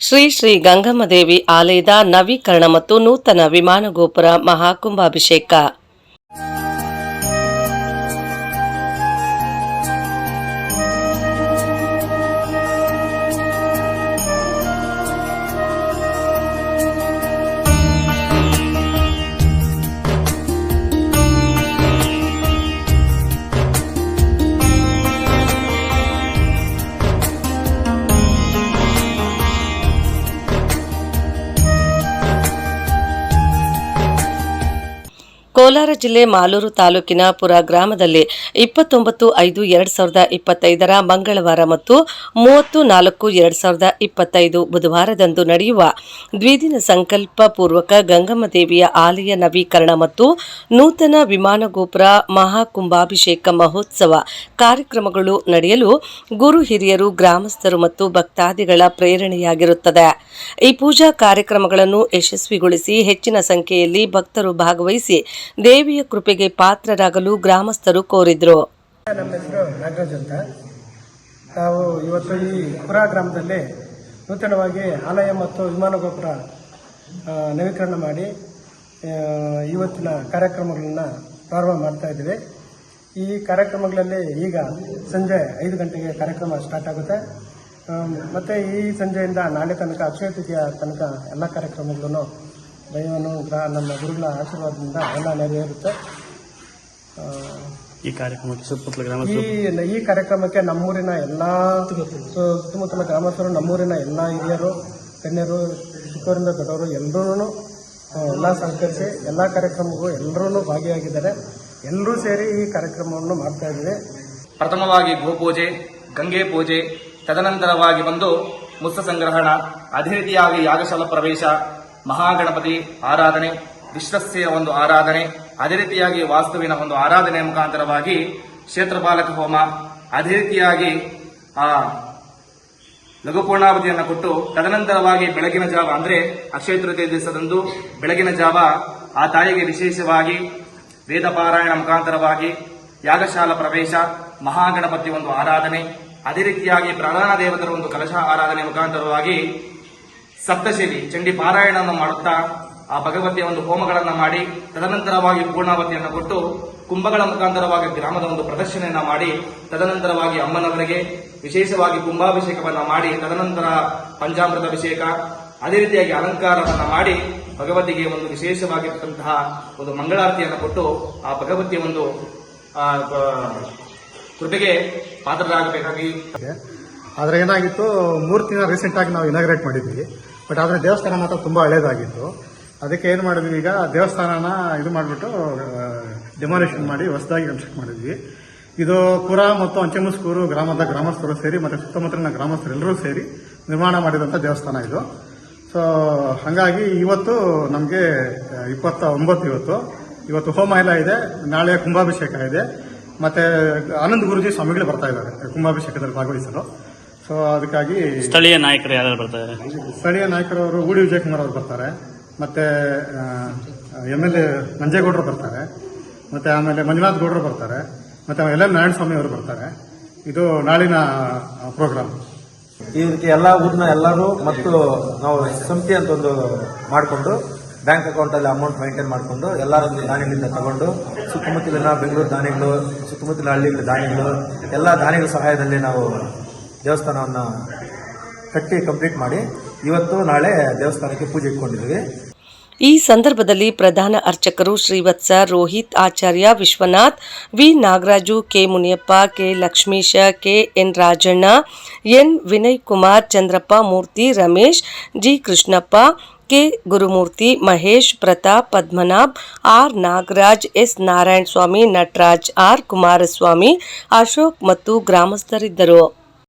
ಶ್ರೀ ಶ್ರೀ ಗಂಗಮ್ಮದೇವಿ ಆಲಯದ ನವೀಕರಣ ಮತ್ತು ನೂತನ ವಿಮಾನ ಗೋಪುರ ಮಹಾಕುಂಭಾಭಿಷೇಕ. ಕೋಲಾರ ಜಿಲ್ಲೆ ಮಾಲೂರು ತಾಲೂಕಿನ ಪುರ ಗ್ರಾಮದಲ್ಲಿ ಇಪ್ಪತ್ತೊಂಬತ್ತು, ಐದು, ಎರಡು ಸಾವಿರದ ಇಪ್ಪತ್ತೈದರ ಮಂಗಳವಾರ ಮತ್ತು ಮೂವತ್ತು, ನಾಲ್ಕು, ಎರಡ್ ಸಾವಿರದ ಇಪ್ಪತ್ತೈದು ಬುಧವಾರದಂದು ನಡೆಯುವ ದ್ವಿದಿನ ಸಂಕಲ್ಪ ಪೂರ್ವಕ ಗಂಗಮ್ಮ ದೇವಿಯ ಆಲಯ ನವೀಕರಣ ಮತ್ತು ನೂತನ ವಿಮಾನ ಗೋಪುರ ಮಹಾಕುಂಭಾಭಿಷೇಕ ಮಹೋತ್ಸವ ಕಾರ್ಯಕ್ರಮಗಳು ನಡೆಯಲು ಗುರು ಹಿರಿಯರು, ಗ್ರಾಮಸ್ಥರು ಮತ್ತು ಭಕ್ತಾದಿಗಳ ಪ್ರೇರಣೆಯಾಗಿರುತ್ತದೆ. ಈ ಪೂಜಾ ಕಾರ್ಯಕ್ರಮಗಳನ್ನು ಯಶಸ್ವಿಗೊಳಿಸಿ ಹೆಚ್ಚಿನ ಸಂಖ್ಯೆಯಲ್ಲಿ ಭಕ್ತರು ಭಾಗವಹಿಸಿ ದೇವಿಯ ಕೃಪೆಗೆ ಪಾತ್ರರಾಗಲು ಗ್ರಾಮಸ್ಥರು ಕೋರಿದ್ರು. ನಮ್ಮ ಹೆಸರು ನಾಗರಾಜ್ ಅಂತ. ನಾವು ಇವತ್ತು ಈ ಪುರ ಗ್ರಾಮದಲ್ಲಿ ನೂತನವಾಗಿ ಆಲಯ ಮತ್ತು ವಿಮಾನ ಗೋಪುರ ನವೀಕರಣ ಮಾಡಿ ಇವತ್ತಿನ ಕಾರ್ಯಕ್ರಮಗಳನ್ನು ಪ್ರಾರಂಭ ಮಾಡ್ತಾ ಇದ್ದೀವಿ. ಈ ಕಾರ್ಯಕ್ರಮಗಳಲ್ಲಿ ಈಗ ಸಂಜೆ ಐದು ಗಂಟೆಗೆ ಕಾರ್ಯಕ್ರಮ ಸ್ಟಾರ್ಟ್ ಆಗುತ್ತೆ. ಮತ್ತು ಈ ಸಂಜೆಯಿಂದ ನಾಳೆ ತನಕ ಅಕ್ಷಯ ತನಕ ಎಲ್ಲ ಕಾರ್ಯಕ್ರಮಗಳನ್ನು ದೈವನು ಗ್ರಹ ನಮ್ಮ ಗುರುಗಳ ಆಶೀರ್ವಾದದಿಂದ ಎಲ್ಲ ನೆರವೇರುತ್ತೆ ಈ ಕಾರ್ಯಕ್ರಮಕ್ಕೆ ಸುತ್ತಮುತ್ತಲ ಈ ಗ್ರಾಮಸ್ಥರು ಈ ಕಾರ್ಯಕ್ರಮಕ್ಕೆ ನಮ್ಮೂರಿನ ಎಲ್ಲ ಸು- ಸುತ್ತಮುತ್ತಲ ಗ್ರಾಮಸ್ಥರು ನಮ್ಮೂರಿನ ಎಲ್ಲ ಹಿರಿಯರು ಗಣ್ಯರು ಚಿಕ್ಕವರಿಂದ ದೊಡ್ಡವರು ಎಲ್ಲರೂ ಎಲ್ಲ ಸಹಕರಿಸಿ ಎಲ್ಲ ಕಾರ್ಯಕ್ರಮಕ್ಕೂ ಎಲ್ಲರೂ ಭಾಗಿಯಾಗಿದ್ದಾರೆ. ಎಲ್ಲರೂ ಸೇರಿ ಈ ಕಾರ್ಯಕ್ರಮವನ್ನು ಮಾಡ್ತಾ ಇದ್ದೀವಿ. ಪ್ರಥಮವಾಗಿ ಗೋಪೂಜೆ ಗಂಗೆ ಪೂಜೆ ತದನಂತರವಾಗಿ ಬಂದು ಮುಸ್ತ ಸಂಗ್ರಹಣ ಅದೇ ರೀತಿಯಾಗಿ ಯಾಗಶಾಲ ಪ್ರವೇಶ ಮಹಾಗಣಪತಿ ಆರಾಧನೆ, ವಿಶ್ವಸ್ಯ ಒಂದು ಆರಾಧನೆ, ಅದೇ ರೀತಿಯಾಗಿ ವಾಸ್ತುವಿನ ಒಂದು ಆರಾಧನೆ ಮುಖಾಂತರವಾಗಿ ಕ್ಷೇತ್ರಪಾಲಕ ಹೋಮ, ಅದೇ ರೀತಿಯಾಗಿ ಆ ಲಘುಪೂರ್ಣಾವಧಿಯನ್ನು ಕೊಟ್ಟು ತದನಂತರವಾಗಿ ಬೆಳಗಿನ ಜಾವ ಅಂದ್ರೆ ಅಕ್ಷಯ ತೃತೀಯ ದಿವಸದಂದು ಬೆಳಗಿನ ಜಾವ ಆ ತಾಯಿಗೆ ವಿಶೇಷವಾಗಿ ವೇದ ಪಾರಾಯಣ ಮುಖಾಂತರವಾಗಿ ಯಾಗಶಾಲ ಪ್ರವೇಶ, ಮಹಾಗಣಪತಿ ಒಂದು ಆರಾಧನೆ, ಅದೇ ರೀತಿಯಾಗಿ ಪ್ರಧಾನ ದೇವತರ ಒಂದು ಕಲಶ ಆರಾಧನೆ ಮುಖಾಂತರವಾಗಿ ಸಪ್ತಶೈಲಿ, ಚಂಡಿ ಪಾರಾಯಣವನ್ನು ಮಾಡುತ್ತಾ ಆ ಭಗವತಿಯ ಒಂದು ಹೋಮಗಳನ್ನು ಮಾಡಿ, ತದನಂತರವಾಗಿ ಪೂರ್ಣಾವತಿಯನ್ನು ಕೊಟ್ಟು ಕುಂಭಗಳ ಮುಖಾಂತರವಾಗಿ ಗ್ರಾಮದ ಒಂದು ಪ್ರದರ್ಶನೆಯನ್ನು ಮಾಡಿ, ತದನಂತರವಾಗಿ ಅಮ್ಮನವರಿಗೆ ವಿಶೇಷವಾಗಿ ಕುಂಭಾಭಿಷೇಕವನ್ನ ಮಾಡಿ, ತದನಂತರ ಪಂಚಾಮೃತ ಅಭಿಷೇಕ, ಅದೇ ರೀತಿಯಾಗಿ ಅಲಂಕಾರವನ್ನ ಮಾಡಿ ಭಗವತಿಗೆ ಒಂದು ವಿಶೇಷವಾಗಿರ್ತಕ್ಕಂತಹ ಒಂದು ಮಂಗಳಾರತಿಯನ್ನು ಕೊಟ್ಟು ಆ ಭಗವತಿಯ ಒಂದು ಕೃಪೆಗೆ ಪಾತ್ರರಾಗಬೇಕಾಗಿ. ಆದ್ರೆ ಏನಾಗಿತ್ತು, ಮೂರ್ತಿನ ರೀಸೆಂಟ್ ಆಗಿ ನಾವು ಇನಾಗ್ರೇಟ್ ಮಾಡಿದ್ವಿ. ಬಟ್ ಆದರೆ ದೇವಸ್ಥಾನ ಮಾತ್ರ ತುಂಬಾ ಹಳೇದಾಗಿತ್ತು. ಅದಕ್ಕೆ ಏನು ಮಾಡಿದ್ವಿ ಈಗ, ದೇವಸ್ಥಾನನ ಇದು ಮಾಡಿಬಿಟ್ಟು ಡೆಮಾಲಿಷನ್ ಮಾಡಿ ಹೊಸದಾಗಿ ಕನ್ಸ್ಟ್ರಕ್ಟ್ ಮಾಡಿದ್ವಿ. ಇದು ಪುರ ಮತ್ತು ಅಂಚೆಮುಸ್ಕೂರು ಗ್ರಾಮದ ಗ್ರಾಮಸ್ಥರು ಸೇರಿ ಮತ್ತೆ ಸುತ್ತಮುತ್ತಲಿನ ಗ್ರಾಮಸ್ಥರೆಲ್ಲರೂ ಸೇರಿ ನಿರ್ಮಾಣ ಮಾಡಿದಂಥ ದೇವಸ್ಥಾನ ಇದು. ಸೊ ಹಾಗಾಗಿ ಇವತ್ತು ನಮಗೆ ಇಪ್ಪತ್ತ ಒಂಬತ್ತು ಇವತ್ತು. ಇವತ್ತು ಹೋಮ ಎಲ್ಲ ಇದೆ ನಾಳೆ ಕುಂಭಾಭಿಷೇಕ ಇದೆ. ಮತ್ತೆ ಆನಂದ್ ಗುರುಜಿ ಸ್ವಾಮಿಗಳು ಬರ್ತಾ ಇದ್ದಾರೆ, ಕುಂಭಾಭಿಷೇಕದಲ್ಲಿ ಭಾಗವಹಿಸಲು. ಸೊ ಅದಕ್ಕಾಗಿ ಸ್ಥಳೀಯ ನಾಯಕರು ಯಾರು ಬರ್ತಾರೆ? ಸ್ಥಳೀಯ ನಾಯಕರವರು ಗೂಡಿ ವಿಜಯಕುಮಾರ್ ಅವರು ಬರ್ತಾರೆ. ಮತ್ತೆ ಎಂ ಎಲ್ ಎ ನಂಜೇಗೌಡರು ಬರ್ತಾರೆ. ಮತ್ತೆ ಆಮೇಲೆ ಮಂಜುನಾಥ್ ಗೌಡರು ಬರ್ತಾರೆ. ಮತ್ತೆ ಎಲ್ ಎಂ ನಾರಾಯಣ ಸ್ವಾಮಿ ಅವರು ಬರ್ತಾರೆ. ಇದು ನಾಳಿನ ಪ್ರೋಗ್ರಾಮ್. ಈ ರೀತಿ ಎಲ್ಲ ಊರಿನ ಎಲ್ಲರೂ ಮತ್ತು ನಾವು ಸಮಿತಿ ಅಂತ ಒಂದು ಮಾಡಿಕೊಂಡು ಬ್ಯಾಂಕ್ ಅಕೌಂಟ್ ಅಲ್ಲಿ ಅಮೌಂಟ್ ಮೈಂಟೈನ್ ಮಾಡಿಕೊಂಡು ಎಲ್ಲರೊಂದು ದಾನಿಗಳಿಂದ ತಗೊಂಡು ಸುತ್ತಮುತ್ತಲಿನ ಬೆಂಗಳೂರು ದಾನಿಗಳು ಸುತ್ತಮುತ್ತಲಿನ ಹಳ್ಳಿಗಳ ದಾನಿಗಳು ಎಲ್ಲ ದಾನಿಗಳ ಸಹಾಯದಲ್ಲಿ ನಾವು ದೇವಸ್ಥಾನವನ್ನು ಕಟ್ಟಿ ಕಂಪ್ಲೀಟ್ ಮಾಡಿ ಇವತ್ತು ನಾಳೆ ದೇವಸ್ಥಾನಕ್ಕೆ ಪೂಜೆ ಇಟ್ಕೊಂಡಿದ್ದೀವಿ ಈ ಸಂದರ್ಭದಲ್ಲಿ ಪ್ರಧಾನ ಅರ್ಚಕರು Srivatsa Rohit Acharya Vishwanath, V Nagaraju, K Muniyappa, K Lakshmisha, K N Rajanna, N Vinay Kumar Chandrappa Murthy, Ramesh, G Krishnappa, K Gurumurthy, Mahesh, Pratap, Padmanabh, R Nagaraj, S Narayana Swamy Nataraj, R Kumaraswamy, Ashok ಮತ್ತು ಗ್ರಾಮಸ್ಥರಿದ್ದರು.